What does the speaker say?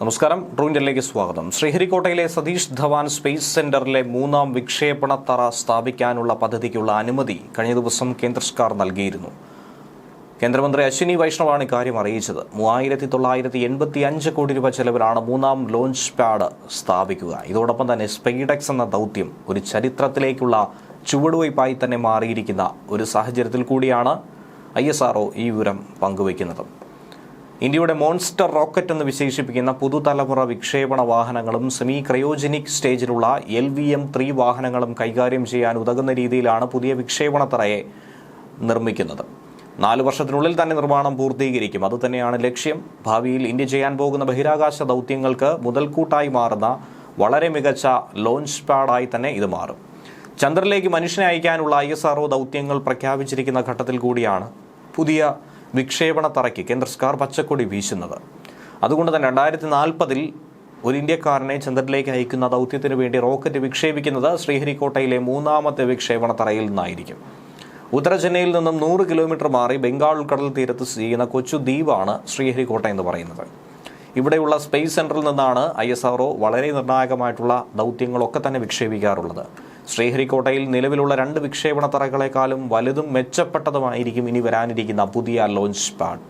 നമസ്കാരം. ട്രൂവിന്റെലേക്ക് സ്വാഗതം. ശ്രീഹരിക്കോട്ടയിലെ സതീഷ് ധവാൻ സ്പേസ് സെന്ററിലെ മൂന്നാം വിക്ഷേപണ തറ സ്ഥാപിക്കാനുള്ള പദ്ധതിക്കുള്ള അനുമതി കഴിഞ്ഞ ദിവസം കേന്ദ്ര സർക്കാർ നൽകിയിരുന്നു. കേന്ദ്രമന്ത്രി അശ്വിനി വൈഷ്ണവാണ് ഇക്കാര്യം അറിയിച്ചത്. മൂവായിരത്തി തൊള്ളായിരത്തി എൺപത്തി അഞ്ച് കോടി രൂപ ചെലവിലാണ് മൂന്നാം ലോഞ്ച് പാഡ് സ്ഥാപിക്കുക. ഇതോടൊപ്പം തന്നെ സ്പെയ്ഡെക്സ് എന്ന ദൗത്യം ഒരു ചരിത്രത്തിലേക്കുള്ള ചുവടുവയ്പായി തന്നെ മാറിയിരിക്കുന്ന ഒരു സാഹചര്യത്തിൽ കൂടിയാണ് ഐ ഈ വിവരം പങ്കുവയ്ക്കുന്നത്. ഇന്ത്യയുടെ മോൺസ്റ്റർ റോക്കറ്റ് എന്ന് വിശേഷിപ്പിക്കുന്ന പുതുതലമുറ വിക്ഷേപണ വാഹനങ്ങളും സെമി ക്രയോജനിക് സ്റ്റേജിലുള്ള എൽ വി എം ത്രീ വാഹനങ്ങളും കൈകാര്യം ചെയ്യാൻ ഉതകുന്ന രീതിയിലാണ് പുതിയ വിക്ഷേപണ തറയെ നിർമ്മിക്കുന്നത്. നാല് വർഷത്തിനുള്ളിൽ തന്നെ നിർമ്മാണം പൂർത്തീകരിക്കും. അതുതന്നെയാണ് ലക്ഷ്യം. ഭാവിയിൽ ഇന്ത്യ ചെയ്യാൻ പോകുന്ന ബഹിരാകാശ ദൗത്യങ്ങൾക്ക് മുതൽക്കൂട്ടായി മാറുന്ന വളരെ മികച്ച ലോഞ്ച് പാഡായി തന്നെ ഇത് മാറും. ചന്ദ്രനിലേക്ക് മനുഷ്യനെ അയക്കാനുള്ള ഐ എസ് ആർഒ ദൗത്യങ്ങൾ പ്രഖ്യാപിച്ചിരിക്കുന്ന ഘട്ടത്തിൽ കൂടിയാണ് പുതിയ വിക്ഷേപണ തറയ്ക്ക് കേന്ദ്ര സർക്കാർ പച്ചക്കൊടി വീശുന്നത്. അതുകൊണ്ട് തന്നെ രണ്ടായിരത്തി നാൽപ്പതിൽ ഒരു ഇന്ത്യക്കാരനെ ചന്ദ്രനിലേക്ക് അയക്കുന്ന ദൗത്യത്തിന് വേണ്ടി റോക്കറ്റ് വിക്ഷേപിക്കുന്നത് ശ്രീഹരിക്കോട്ടയിലെ മൂന്നാമത്തെ വിക്ഷേപണ തറയിൽ നിന്നായിരിക്കും. ഉത്തര ചെന്നൈയിൽ നിന്നും നൂറ് കിലോമീറ്റർ മാറി ബംഗാൾ ഉൾക്കടൽ തീരത്ത് സ്ഥിതി ചെയ്യുന്ന കൊച്ചു ദ്വീപാണ് ശ്രീഹരിക്കോട്ട എന്ന് പറയുന്നത്. ഇവിടെയുള്ള സ്പേസ് സെന്ററിൽ നിന്നാണ് ഐ എസ് ആർഒ വളരെ നിർണായകമായിട്ടുള്ള ദൗത്യങ്ങളൊക്കെ തന്നെ വിക്ഷേപിക്കാറുള്ളത്. ശ്രീഹരിക്കോട്ടയിൽ നിലവിലുള്ള രണ്ട് വിക്ഷേപണ തറകളെക്കാളും വലുതും മെച്ചപ്പെട്ടതുമായിരിക്കും ഇനി വരാനിരിക്കുന്ന പുതിയ ലോഞ്ച് പാഡ്